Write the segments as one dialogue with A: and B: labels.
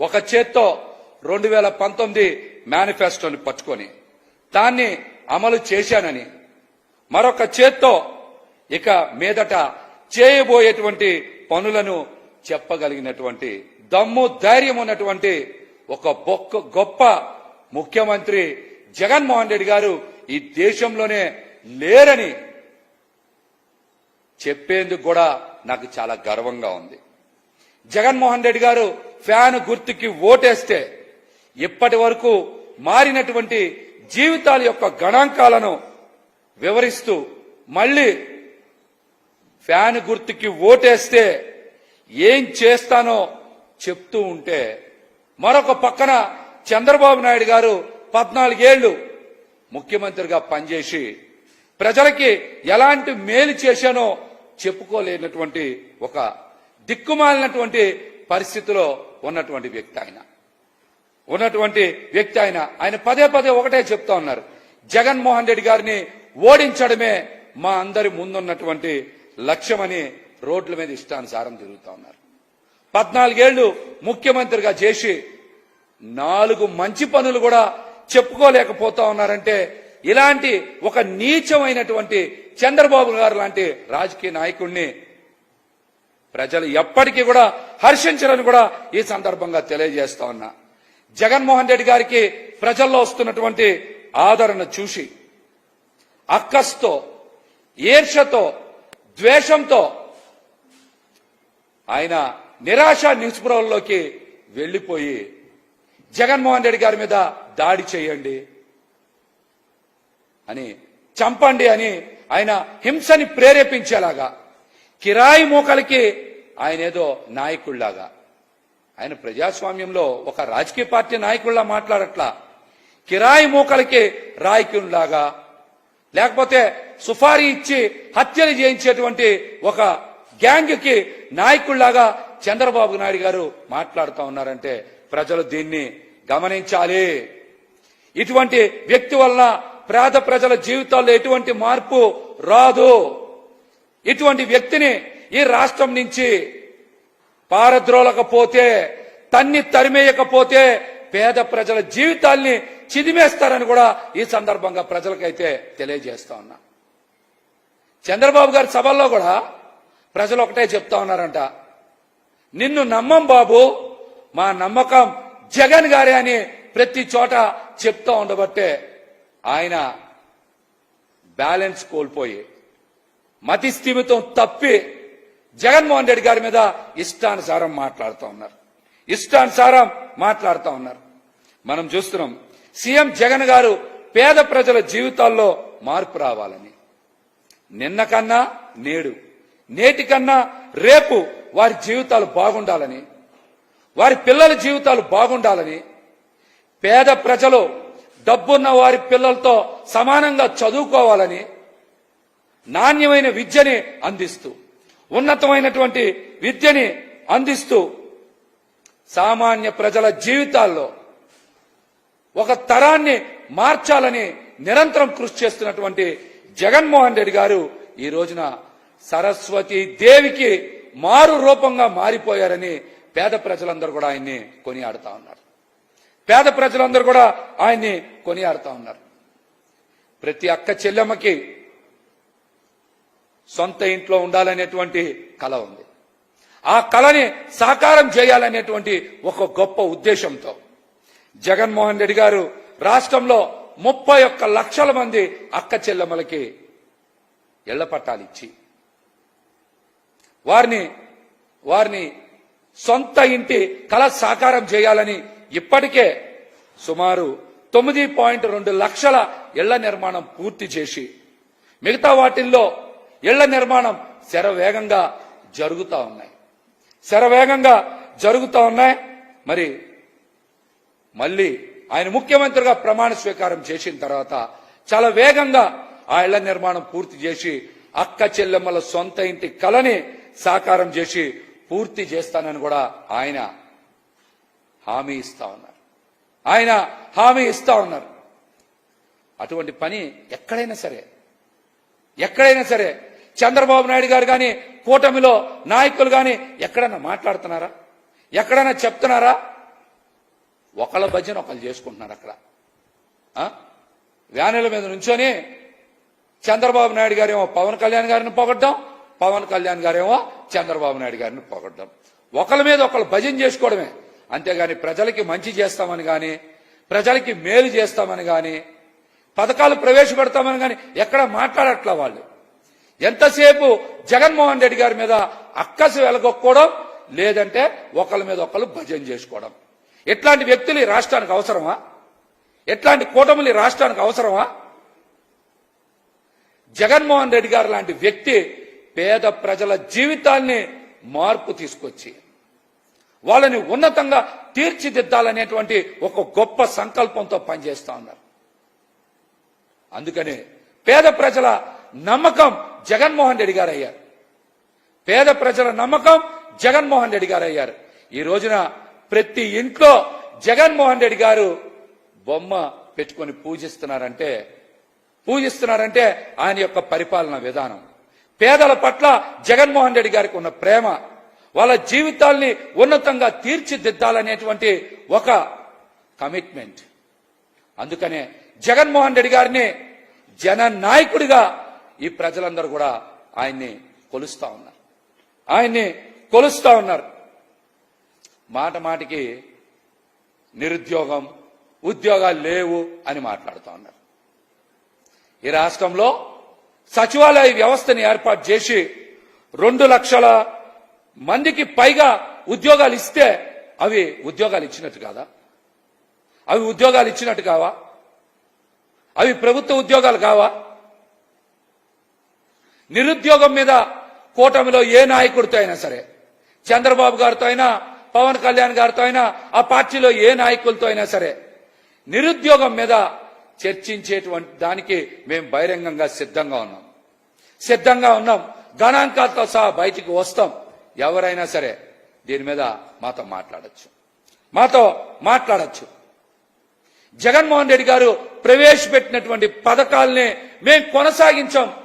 A: ఒక చేత్తో రెండు వేల పంతొమ్మిది మేనిఫెస్టోని పట్టుకొని దాన్ని అమలు చేశానని మరొక చేత్తో ఇక మీదట చేయబోయేటువంటి పనులను చెప్పగలిగినటువంటి దమ్ము ధైర్యం ఉన్నటువంటి ఒక బొక్క గొప్ప ముఖ్యమంత్రి జగన్మోహన్ రెడ్డి గారు ఈ దేశంలోనే లేరని చెప్పేందుకు కూడా నాకు చాలా గర్వంగా ఉంది. జగన్మోహన్ రెడ్డి గారు ఫ్యాన్ గుర్తుకి ఓటేస్తే ఇప్పటి వరకు మారినటువంటి జీవితాల యొక్క గణాంకాలను వివరిస్తూ మళ్ళీ ఫ్యాన్ గుర్తుకి ఓటేస్తే ఏం చేస్తానో చెప్తూ ఉంటే మరొక పక్కన చంద్రబాబు నాయుడు గారు పద్నాలుగేళ్ళు ముఖ్యమంత్రిగా పనిచేసి ప్రజలకి ఎలాంటి మేలు చేశానో చెప్పుకోలేనటువంటి ఒక దిక్కుమాలినటువంటి పరిస్థితిలో ఉన్నటువంటి వ్యక్తి ఆయన. ఉన్నటువంటి వ్యక్తి ఆయన. ఆయన పదే పదే ఒకటే చెప్తా ఉన్నారు. జగన్మోహన్ రెడ్డి గారిని ఓడించడమే మా అందరి ముందున్నటువంటి లక్ష్యమని రోడ్ల మీద ఇష్టానుసారం తిరుగుతా ఉన్నారు. పద్నాలుగేళ్ళు ముఖ్యమంత్రిగా చేసి నాలుగు మంచి పనులు కూడా చెప్పుకోలేకపోతా ఉన్నారంటే ఇలాంటి ఒక నీచమైనటువంటి చంద్రబాబు గారు లాంటి రాజకీయ నాయకుడిని ప్రజలు ఎప్పటికీ కూడా హర్షించరని కూడా ఈ సందర్భంగా తెలియజేస్తా ఉన్నా. జగన్మోహన్ రెడ్డి గారికి ప్రజల్లో వస్తున్నటువంటి ఆదరణ చూసి అక్కస్తో ఈర్షతో ద్వేషంతో ఆయన నిరాశ నిస్పృహల్లోకి వెళ్ళిపోయి జగన్మోహన్ రెడ్డి గారి మీద దాడి చేయండి అని చంపండి అని ఆయన హింసని ప్రేరేపించేలాగా కిరాయి మోకలకి ఆయన ఏదో నాయకుళ్ళాగా ఆయన ప్రజాస్వామ్యంలో ఒక రాజకీయ పార్టీ నాయకుల్లా మాట్లాడట్లా. కిరాయి మూకలకి రాయకుల్లాగా. లేకపోతే సుఫారీ ఇచ్చి హత్యలు చేయించేటువంటి ఒక గ్యాంగ్కి చంద్రబాబు నాయుడు గారు మాట్లాడుతూ ఉన్నారంటే ప్రజలు దీన్ని గమనించాలి. ఇటువంటి వ్యక్తి వలన పేద ప్రజల జీవితాల్లో ఎటువంటి మార్పు రాదు. ఇటువంటి వ్యక్తిని ఈ రాష్ట్రం నుంచి పారద్రోలకపోతే తన్ని తరిమేయకపోతే పేద ప్రజల జీవితాల్ని చిదిమేస్తారని కూడా ఈ సందర్భంగా ప్రజలకైతే తెలియజేస్తా ఉన్నా. చంద్రబాబు గారి సభల్లో కూడా ప్రజలు ఒకటే చెప్తా ఉన్నారంట. నిన్ను నమ్మం బాబు మా నమ్మకం జగన్ గారే అని ప్రతి చోట చెప్తా ఉండబట్టే ఆయన బ్యాలెన్స్ కోల్పోయి మతి స్థిమితం తప్పి జగన్మోహన్ రెడ్డి గారి మీద ఇష్టానుసారం మాట్లాడుతూ ఉన్నారు. ఇష్టానుసారం మాట్లాడుతూ ఉన్నారు. మనం చూస్తున్నాం సీఎం జగన్ గారు పేద ప్రజల జీవితాల్లో మార్పు రావాలని. నిన్న కన్నా నేడు నేటి కన్నా రేపు వారి జీవితాలు బాగుండాలని వారి పిల్లల జీవితాలు బాగుండాలని పేద ప్రజలు డబ్బున్న వారి పిల్లలతో సమానంగా చదువుకోవాలని నాణ్యమైన విద్యని అందిస్తూ ఉన్నతమైనటువంటి విద్యని అందిస్తూ సామాన్య ప్రజల జీవితాల్లో ఒక తరాన్ని మార్చాలని నిరంతరం కృషి చేస్తున్నటువంటి జగన్మోహన్ రెడ్డి గారు ఈ రోజున సరస్వతి దేవికి మారు రూపంగా మారిపోయారని పేద ప్రజలందరూ కూడా ఆయన్ని కొనియాడుతా ఉన్నారు. పేద ప్రజలందరూ కూడా ఆయన్ని కొనియాడుతా ఉన్నారు. ప్రతి అక్క చెల్లెమ్మకి సొంత ఇంట్లో ఉండాలనేటువంటి కళ ఉంది. ఆ కళని సాకారం చేయాలనేటువంటి ఒక గొప్ప ఉద్దేశంతో జగన్మోహన్ రెడ్డి గారు రాష్ట్రంలో ముప్పై ఒక్క లక్షల మంది అక్క చెల్లెమ్మలకి ఇళ్ళ పట్టాలిచ్చి వారిని వారిని సొంత ఇంటి కళ సాకారం చేయాలని ఇప్పటికే సుమారు తొమ్మిది పాయింట్ రెండు లక్షల ఇళ్ళ నిర్మాణం పూర్తి చేసి మిగతా వాటిల్లో ఇళ్ళ నిర్మాణం శరవేగంగా జరుగుతా ఉన్నాయి. శరవేగంగా జరుగుతా ఉన్నాయి. మరి మళ్ళీ ఆయన ముఖ్యమంత్రిగా ప్రమాణ స్వీకారం చేసిన తర్వాత చాలా వేగంగా ఆ ఇళ్ళ నిర్మాణం పూర్తి చేసి అక్క చెల్లెమ్మల సొంత ఇంటి కలని సాకారం చేసి పూర్తి చేస్తానని కూడా ఆయన హామీ ఇస్తా ఉన్నారు. ఆయన హామీ ఇస్తా ఉన్నారు. అటువంటి పని ఎక్కడైనా సరే ఎక్కడైనా సరే చంద్రబాబు నాయుడు గారు కానీ కూటమిలో నాయకులు కానీ ఎక్కడన్నా మాట్లాడుతున్నారా? ఎక్కడైనా చెప్తున్నారా? ఒకళ్ళ భజన ఒకళ్ళు చేసుకుంటున్నారు అక్కడ. వ్యానుల మీద నుంచొని చంద్రబాబు నాయుడు గారేమో పవన్ కళ్యాణ్ గారిని పొగడ్డం పవన్ కళ్యాణ్ గారేమో చంద్రబాబు నాయుడు గారిని పొగడ్డం. ఒకళ్ళ మీద ఒకళ్ళు భజన చేసుకోవడమే. అంతేగాని ప్రజలకి మంచి చేస్తామని గాని ప్రజలకి మేలు చేస్తామని గాని పథకాలు ప్రవేశపెడతామని గాని ఎక్కడ మాట్లాడట్లా వాళ్ళు? ఎంతసేపు జగన్మోహన్ రెడ్డి గారి మీద అక్కసి వెలగొక్కోవడం లేదంటే ఒకళ్ళ మీద ఒకళ్ళు భజన చేసుకోవడం. ఎట్లాంటి వ్యక్తులు ఈ రాష్ట్రానికి అవసరమా? ఎట్లాంటి కూటములు ఈ రాష్ట్రానికి అవసరమా? జగన్మోహన్ రెడ్డి గారు లాంటి వ్యక్తి పేద ప్రజల జీవితాల్ని మార్పు తీసుకొచ్చి వాళ్ళని ఉన్నతంగా తీర్చిదిద్దాలనేటువంటి ఒక గొప్ప సంకల్పంతో పనిచేస్తా ఉన్నారు. అందుకని పేద ప్రజల నమ్మకం జగన్మోహన్ రెడ్డి గారు అయ్యారు. పేద ప్రజల నమ్మకం జగన్మోహన్ రెడ్డి గారు అయ్యారు. ఈ రోజున ప్రతి ఇంట్లో జగన్మోహన్ రెడ్డి గారు బొమ్మ పెట్టుకొని పూజిస్తున్నారంటే పూజిస్తున్నారంటే ఆయన యొక్క పరిపాలన విధానం. పేదల పట్ల జగన్మోహన్ రెడ్డి గారికి ఉన్న ప్రేమ వాళ్ళ జీవితాల్ని ఉన్నతంగా తీర్చిదిద్దాలనేటువంటి ఒక కమిట్మెంట్. అందుకనే జగన్మోహన్ రెడ్డి గారిని జన నాయకుడిగా ఈ ప్రజలందరూ కూడా ఆయన్ని కొలుస్తా ఉన్నారు. ఆయన్ని కొలుస్తా ఉన్నారు. మాట మాటికి నిరుద్యోగం ఉద్యోగాలు లేవు అని మాట్లాడుతూ ఉన్నారు. ఈ రాష్ట్రంలో సచివాలయ వ్యవస్థని ఏర్పాటు చేసి రెండు లక్షల మందికి పైగా ఉద్యోగాలు ఇస్తే అవి ఉద్యోగాలు ఇచ్చినట్టు కాదా? అవి ఉద్యోగాలు ఇచ్చినట్టు కావా? అవి ప్రభుత్వ ఉద్యోగాలు కావా? నిరుద్యోగం మీద కూటమిలో ఏ నాయకుడితో అయినా సరే చంద్రబాబు గారితో అయినా పవన్ కళ్యాణ్ గారితో అయినా ఆ పార్టీలో ఏ నాయకులతో అయినా సరే నిరుద్యోగం మీద చర్చించేటువంటి దానికి మేము బహిరంగంగా సిద్ధంగా ఉన్నాం. సిద్ధంగా ఉన్నాం. గణాంకాలతో సహా బయటికి వస్తాం. ఎవరైనా సరే దీని మీద మాతో మాట్లాడచ్చు. మాతో మాట్లాడచ్చు. జగన్మోహన్ రెడ్డి గారు ప్రవేశపెట్టినటువంటి పథకాల్ని మేం కొనసాగించాం.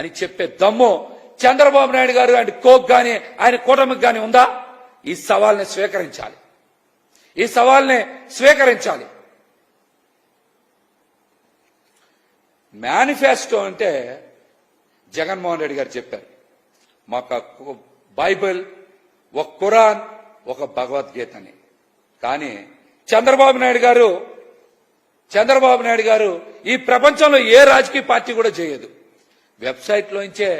A: అని చెప్పే దమ్ము చంద్రబాబు నాయుడు గారు ఆయన కోక్ గాని ఆయన కూటమికి గాని ఉందా? ఈ సవాల్ని స్వీకరించాలి. ఈ సవాల్ని స్వీకరించాలి. మేనిఫెస్టో అంటే జగన్మోహన్ రెడ్డి గారు చెప్పారు. మాకు బైబిల్ ఒక ఖురాన్ ఒక భగవద్గీత అని. కానీ చంద్రబాబు నాయుడు గారు చంద్రబాబు నాయుడు గారు ఈ ప్రపంచంలో ఏ రాజకీయ పార్టీ కూడా చేయదు. వెబ్సైట్లోంచే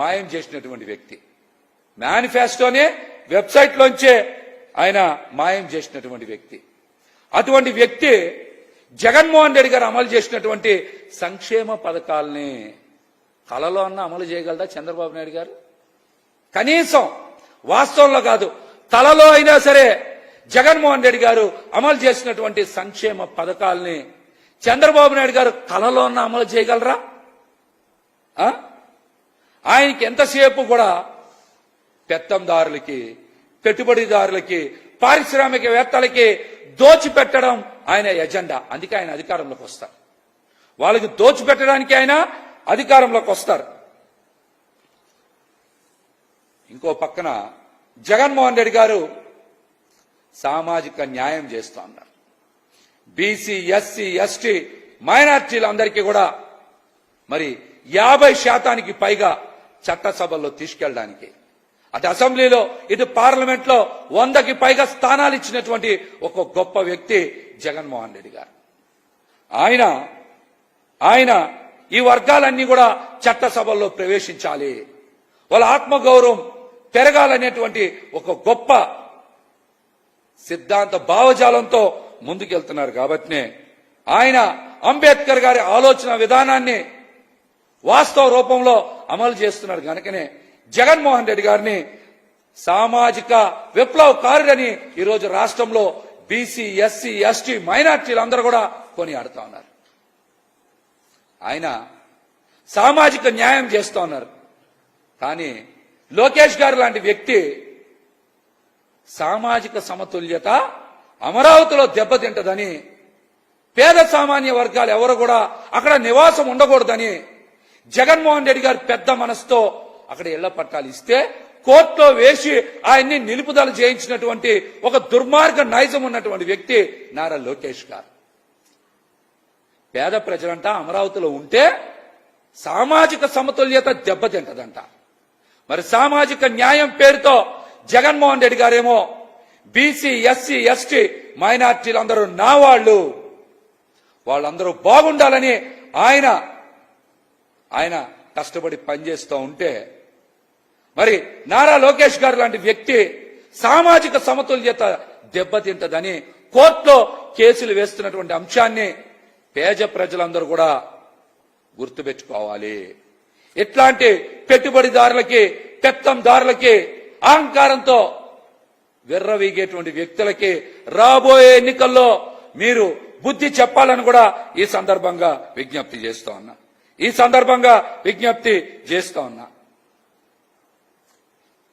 A: మాయం చేసినటువంటి వ్యక్తి. మేనిఫెస్టోనే వెబ్సైట్లోంచే ఆయన మాయం చేసినటువంటి వ్యక్తి. అటువంటి వ్యక్తి జగన్మోహన్ రెడ్డి గారు అమలు చేసినటువంటి సంక్షేమ పథకాలని కలలో అన్న అమలు చేయగలదా చంద్రబాబు నాయుడు గారు? కనీసం వాస్తవంలో కాదు తలలో అయినా సరే జగన్మోహన్ రెడ్డి గారు అమలు చేసినటువంటి సంక్షేమ పథకాల్ని చంద్రబాబు నాయుడు గారు కలలో ఉన్న అమలు చేయగలరా? ఆయనకి ఎంతసేపు కూడా పెత్తందారులకి పెట్టుబడిదారులకి పారిశ్రామికవేత్తలకి దోచిపెట్టడం ఆయన ఎజెండా. అందుకే ఆయన అధికారంలోకి వస్తారు. వాళ్ళకి దోచిపెట్టడానికి ఆయన అధికారంలోకి వస్తారు. ఇంకో పక్కన జగన్మోహన్ రెడ్డి గారు సామాజిక న్యాయం చేస్తూ ఉన్నారు. బీసీ ఎస్సీ ఎస్టీ మైనార్టీలందరికీ కూడా మరి యాభై శాతానికి పైగా చట్టసభల్లో తీసుకెళ్ళడానికి. అటు అసెంబ్లీలో ఇటు పార్లమెంట్లో వందకి పైగా స్థానాలు ఇచ్చినటువంటి ఒక గొప్ప వ్యక్తి జగన్మోహన్ రెడ్డి గారు. ఆయన ఆయన ఈ వర్గాలన్నీ కూడా చట్టసభల్లో ప్రవేశించాలి. వాళ్ళ ఆత్మగౌరవం పెరగాలనేటువంటి ఒక గొప్ప సిద్ధాంత భావజాలంతో ముందుకెళ్తున్నారు కాబట్టినే ఆయన అంబేద్కర్ గారి ఆలోచన విధానాన్ని వాస్తవ రూపంలో అమలు చేస్తున్నారు కనుకనే జగన్మోహన్ రెడ్డి గారిని సామాజిక విప్లవకారుడని ఈరోజు రాష్ట్రంలో బీసీ ఎస్సీ ఎస్టీ మైనార్టీలందరూ కూడా కొనియాడుతా ఉన్నారు. ఆయన సామాజిక న్యాయం చేస్తూ ఉన్నారు. కానీ లోకేష్ గారు లాంటి వ్యక్తి సామాజిక సమతుల్యత అమరావతిలో దెబ్బతింటదని పేద సామాన్య వర్గాలు ఎవరు కూడా అక్కడ నివాసం ఉండకూడదని జగన్మోహన్ రెడ్డి గారు పెద్ద మనసుతో అక్కడ ఇళ్ళ పట్టాలు ఇస్తే కోర్టులో వేసి ఆయన్ని నిలుపుదల చేయించినటువంటి ఒక దుర్మార్గ నైజం ఉన్నటువంటి వ్యక్తి నారా లోకేష్ గారు. పేద ప్రజలంట అమరావతిలో ఉంటే సామాజిక సమతుల్యత దెబ్బతింటదంట. మరి సామాజిక న్యాయం పేరుతో జగన్మోహన్ రెడ్డి గారేమో బీసీ ఎస్సీ ఎస్టీ మైనార్టీలందరూ నా వాళ్ళు. వాళ్ళందరూ బాగుండాలని ఆయన ఆయన కష్టపడి పనిచేస్తూ ఉంటే మరి నారా లోకేష్ గారు లాంటి వ్యక్తి సామాజిక సమతుల్యత దెబ్బతింటదని కోర్టులో కేసులు వేస్తున్నటువంటి అంశాన్ని పేద ప్రజలందరూ కూడా గుర్తుపెట్టుకోవాలి. ఇట్లాంటి పెట్టుబడిదారులకి పెత్తందారులకి అహంకారంతో విర్రవీగేటువంటి వ్యక్తులకి రాబోయే ఎన్నికల్లో మీరు బుద్ధి చెప్పాలని కూడా ఈ సందర్భంగా విజ్ఞప్తి చేస్తూ ఉన్నా. ఈ సందర్భంగా విజ్ఞప్తి చేస్తా ఉన్నా.